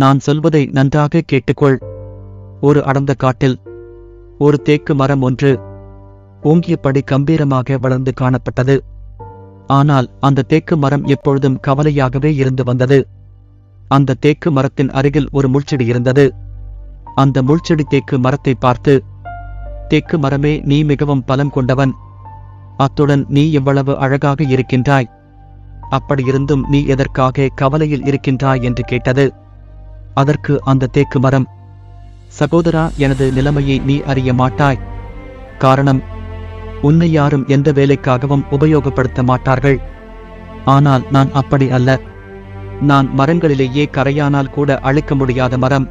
நான் சொல்வதை நன்றாக கேட்டுக்கொள். ஒரு அடர்ந்த காட்டில் ஒரு தேக்கு மரம் ஒன்று ஓங்கியபடி கம்பீரமாக வளர்ந்து காணப்பட்டது. ஆனால் அந்த தேக்கு மரம் எப்பொழுதும் கவலையாகவே இருந்து வந்தது. அந்த தேக்கு மரத்தின் அருகில் ஒரு முள்செடி இருந்தது. அந்த முள்செடி தேக்கு மரத்தை பார்த்து தேக்கு மரமே நீ மிகவும் பலம் கொண்டவன். அத்துடன் நீ எவ்வளவு அழகாக இருக்கின்றாய். அப்படியிருந்தும் நீ எதற்காக கவலையில் இருக்கின்றாய்? என்று கேட்டது. அதற்கு அந்த தேக்கு மரம் சகோதரா எனது நிலைமையை நீ அறிய மாட்டாய். காரணம் உன்னை யாரும் எந்த வேலைக்காகவும் உபயோகப்படுத்த மாட்டார்கள். ஆனால் நான் அப்படி அல்ல. நான் மரங்களிலேயே கரையானால் கூட அழிக்க முடியாத மரம்.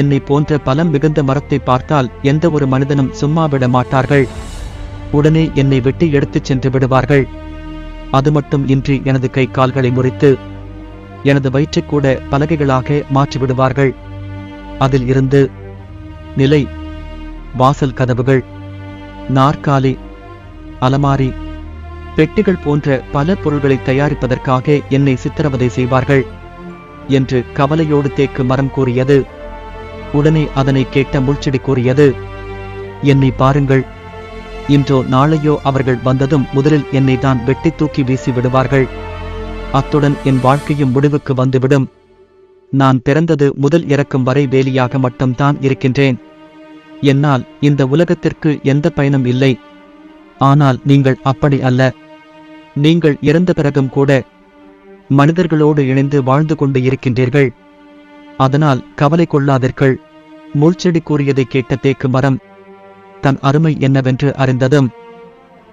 என்னை போன்ற பலம் மிகுந்த மரத்தை பார்த்தால் எந்த ஒரு மனிதனும் சும்மா விட மாட்டார்கள். உடனே என்னை வெட்டி எடுத்துச் சென்று விடுவார்கள். அது மட்டும் இன்றி எனது கை கால்களை முறித்து எனது வயிற்றுக்கூட பலகைகளாக மாற்றி விடுவார்கள் அதில் இருந்து நிலை வாசல் கதவுகள் நாற்காலி அலமாரி பெட்டிகள் போன்ற பல பொருள்களை தயாரிப்பதற்காக என்னை சித்திரவதை செய்வார்கள் என்று கவலையோடு தேக்கு மரம் கூறியது. உடனே அதனை கேட்ட முள்செடி கூறியது என்னை பாருங்கள். இன்றோ நாளையோ அவர்கள் வந்ததும் முதலில் என்னை தான் வெட்டி தூக்கி வீசி விடுவார்கள். அத்துடன் என் வாழ்க்கையும் முடிவுக்கு வந்துவிடும். நான் பிறந்தது முதல் இறக்கும் வரை வேலியாக மட்டும்தான் இருக்கின்றேன். என்னால் இந்த உலகத்திற்கு எந்த பயனும் இல்லை. ஆனால் நீங்கள் அப்படி அல்ல. நீங்கள் இறந்த பிறகும் கூட மனிதர்களோடு இணைந்து வாழ்ந்து கொண்டு இருக்கின்றீர்கள். அதனால் கவலை கொள்ளாதீர்கள். முள்செடி கூறியதை கேட்ட தேக்கு மரம் தன் அருமை என்னவென்று அறிந்ததும்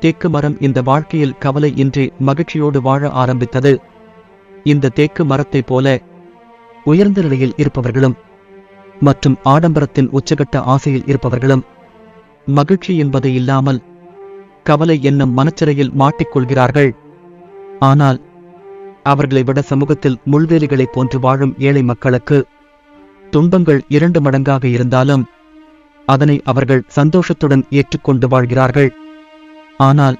தேக்கு மரம் இந்த வாழ்க்கையில் கவலை இன்றி மகிழ்ச்சியோடு வாழ ஆரம்பித்தது. இந்த தேக்கு மரத்தைப் போல உயர்ந்த நிலையில் இருப்பவர்களும் மற்றும் ஆடம்பரத்தின் உச்சகட்ட ஆசையில் இருப்பவர்களும் மகிழ்ச்சி என்பது இல்லாமல் கவலை என்னும் மனச்சிறையில் மாட்டிக்கொள்கிறார்கள். ஆனால் அவர்களை விட சமூகத்தில் முள்வேலிகளைப் போன்று வாழும் ஏழை மக்களுக்கு துன்பங்கள் இரண்டு மடங்காக இருந்தாலும் அதனை அவர்கள் சந்தோஷத்துடன் ஏற்றுக்கொண்டு வாழ்கிறார்கள். ஆனால்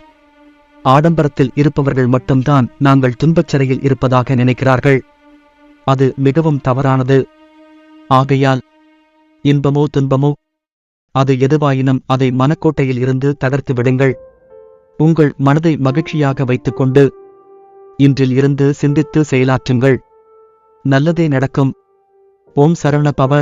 ஆடம்பரத்தில் இருப்பவர்கள் மட்டும்தான் நாங்கள் துன்பச் சிறையில் இருப்பதாக நினைக்கிறார்கள். அது மிகவும் தவறானது. ஆகையால் இன்பமோ துன்பமோ அது எதுவாயினும் அதை மனக்கோட்டையில் இருந்து தகர்த்து விடுங்கள். உங்கள் மனதை மகிழ்ச்சியாக வைத்துக்கொண்டு இன்றில் இருந்து சிந்தித்து செயலாற்றுங்கள். நல்லதே நடக்கும். ஓம் சரவண பவ.